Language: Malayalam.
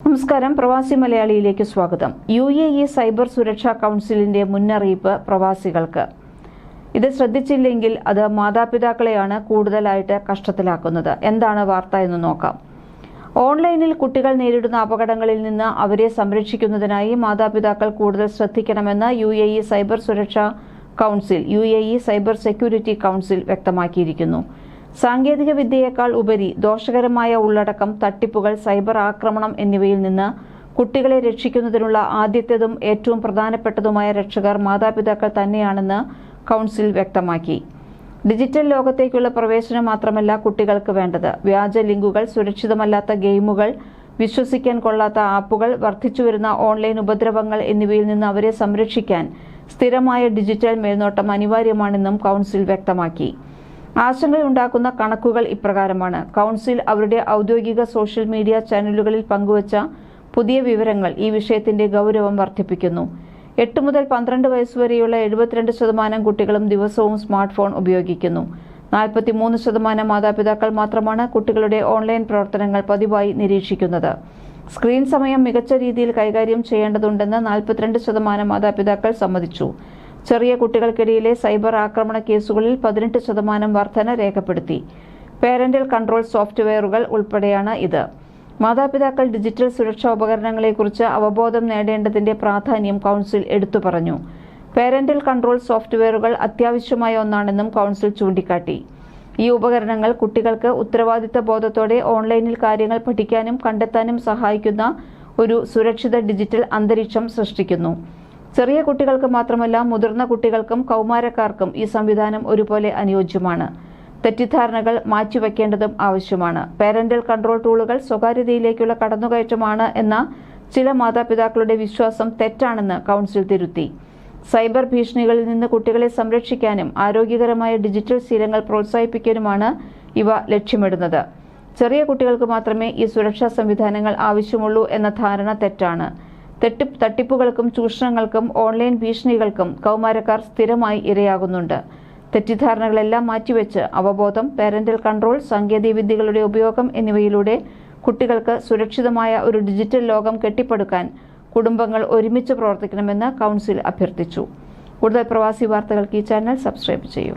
നമസ്കാരം. പ്രവാസി മലയാളിയിലേക്ക് സ്വാഗതം. യു എ ഇ സൈബർ സുരക്ഷാ കൗൺസിലിന്റെ മുന്നറിയിപ്പ് പ്രവാസികൾക്ക്. ഇത് ശ്രദ്ധിച്ചില്ലെങ്കിൽ അത് മാതാപിതാക്കളെയാണ് കൂടുതലായിട്ട് കഷ്ടത്തിലാക്കുന്നത്. എന്താണ് വാർത്ത എന്ന് നോക്കാം. ഓൺലൈനിൽ കുട്ടികൾ നേരിടുന്ന അപകടങ്ങളിൽ നിന്ന് അവരെ സംരക്ഷിക്കുന്നതിനായി മാതാപിതാക്കൾ കൂടുതൽ ശ്രദ്ധിക്കണമെന്ന് യു എ ഇ സൈബർ സുരക്ഷാ council U A E cyber security council വ്യക്തമാക്കിയിരിക്കുന്നു. സാങ്കേതിക വിദ്യയേക്കാൾ ഉപരി ദോഷകരമായ ഉള്ളടക്കം തട്ടിപ്പുകൾ സൈബർ ആക്രമണം എന്നിവയിൽ നിന്ന് കുട്ടികളെ രക്ഷിക്കുന്നതിനുള്ള ആദ്യത്തേതും ഏറ്റവും പ്രധാനപ്പെട്ടതുമായ രക്ഷകർ മാതാപിതാക്കൾ തന്നെയാണെന്ന് കൗൺസിൽ വ്യക്തമാക്കി. ഡിജിറ്റൽ ലോകത്തേക്കുള്ള പ്രവേശനം മാത്രമല്ല കുട്ടികൾക്ക് വേണ്ടത്. വ്യാജ ലിങ്കുകൾ സുരക്ഷിതമല്ലാത്ത ഗെയിമുകൾ വിശ്വസിക്കാൻ കൊള്ളാത്ത ആപ്പുകൾ വർദ്ധിച്ചുവരുന്ന ഓൺലൈൻ ഉപദ്രവങ്ങൾ എന്നിവയിൽ നിന്ന് അവരെ സംരക്ഷിക്കാൻ സ്ഥിരമായ ഡിജിറ്റൽ മേൽനോട്ടം അനിവാര്യമാണെന്നും കൗൺസിൽ വ്യക്തമാക്കി. ആശങ്കയുണ്ടാക്കുന്ന കണക്കുകൾ ഇപ്രകാരമാണ്. കൗൺസിൽ അവരുടെ ഔദ്യോഗിക സോഷ്യൽ മീഡിയ ചാനലുകളിൽ പങ്കുവച്ച പുതിയ വിവരങ്ങൾ ഈ വിഷയത്തിന്റെ ഗൗരവം വർദ്ധിപ്പിക്കുന്നു. എട്ട് മുതൽ പന്ത്രണ്ട് വയസ്സുവരെയുള്ള എഴുപത്തിരണ്ട് ശതമാനം കുട്ടികളും ദിവസവും സ്മാർട്ട് ഫോൺ ഉപയോഗിക്കുന്നു. നാൽപ്പത്തിമൂന്ന് ശതമാനം മാതാപിതാക്കൾ മാത്രമാണ് കുട്ടികളുടെ ഓൺലൈൻ പ്രവർത്തനങ്ങൾ പതിവായി നിരീക്ഷിക്കുന്നത്. സ്ക്രീൻ സമയം മികച്ച രീതിയിൽ കൈകാര്യം ചെയ്യേണ്ടതുണ്ടെന്ന് നാൽപ്പത്തിരണ്ട് ശതമാനം മാതാപിതാക്കൾ സമ്മതിച്ചു. ചെറിയ കുട്ടികൾക്കിടയിലെ സൈബർ ആക്രമണ കേസുകളിൽ പതിനെട്ട് ശതമാനം വർധന രേഖപ്പെടുത്തി. പേരന്റൽ കൺട്രോൾ സോഫ്റ്റ്വെയറുകൾ ഉൾപ്പെടെയാണ് ഇത്. മാതാപിതാക്കൾ ഡിജിറ്റൽ സുരക്ഷാ ഉപകരണങ്ങളെക്കുറിച്ച് അവബോധം നേടേണ്ടതിന്റെ പ്രാധാന്യം കൗൺസിൽ എടുത്തു പറഞ്ഞു. പേരന്റൽ കൺട്രോൾ സോഫ്റ്റ്വെയറുകൾ അത്യാവശ്യമായ ഒന്നാണെന്നും കൗൺസിൽ ചൂണ്ടിക്കാട്ടി. ഈ ഉപകരണങ്ങൾ കുട്ടികൾക്ക് ഉത്തരവാദിത്ത ബോധത്തോടെ ഓൺലൈനിൽ കാര്യങ്ങൾ പഠിക്കാനും കണ്ടെത്താനും സഹായിക്കുന്ന ഒരു സുരക്ഷിത ഡിജിറ്റൽ അന്തരീക്ഷം സൃഷ്ടിക്കുന്നു. ചെറിയ കുട്ടികൾക്ക് മാത്രമല്ല മുതിർന്ന കുട്ടികൾക്കും കൗമാരക്കാർക്കും ഈ സംവിധാനം ഒരുപോലെ അനുയോജ്യമാണ്. തെറ്റിദ്ധാരണകൾ മാറ്റിവെക്കേണ്ടതും ആവശ്യമാണ്. പാരന്റൽ കൺട്രോൾ ടൂളുകൾ സ്വകാര്യതയിലേക്കുള്ള കടന്നുകയറ്റമാണ് എന്ന ചില മാതാപിതാക്കളുടെ വിശ്വാസം തെറ്റാണെന്ന് കൗൺസിൽ തിരുത്തി. സൈബർ ഭീഷണികളിൽ നിന്ന് കുട്ടികളെ സംരക്ഷിക്കാനും ആരോഗ്യകരമായ ഡിജിറ്റൽ ശീലങ്ങൾ പ്രോത്സാഹിപ്പിക്കാനുമാണ് ഇവ ലക്ഷ്യമിടുന്നത്. ചെറിയ കുട്ടികൾക്ക് മാത്രമേ ഈ സുരക്ഷാ സംവിധാനങ്ങൾ ആവശ്യമുള്ളൂ എന്ന ധാരണ തെറ്റാണ്. തെട്ടി തട്ടിപ്പുകൾക്കും ചൂഷണങ്ങൾക്കും ഓൺലൈൻ ഭീഷണികൾക്കും കൗമാരക്കാർ സ്ഥിരമായി ഇരയാകുന്നുണ്ട്. തെറ്റിദ്ധാരണകളെല്ലാം മാറ്റിവെച്ച് അവബോധം പാരന്റൽ കൺട്രോൾ സാങ്കേതികവിദ്യകളുടെ ഉപയോഗം എന്നിവയിലൂടെ കുട്ടികൾക്ക് സുരക്ഷിതമായ ഒരു ഡിജിറ്റൽ ലോകം കെട്ടിപ്പടുക്കാൻ കുടുംബങ്ങൾ ഒരുമിച്ച് പ്രവർത്തിക്കണമെന്ന് കൗൺസിൽ അഭ്യർത്ഥിച്ചു. കൂടുതൽ പ്രവാസി വാർത്തകൾക്ക് ഈ ചാനൽ സബ്സ്ക്രൈബ് ചെയ്യൂ.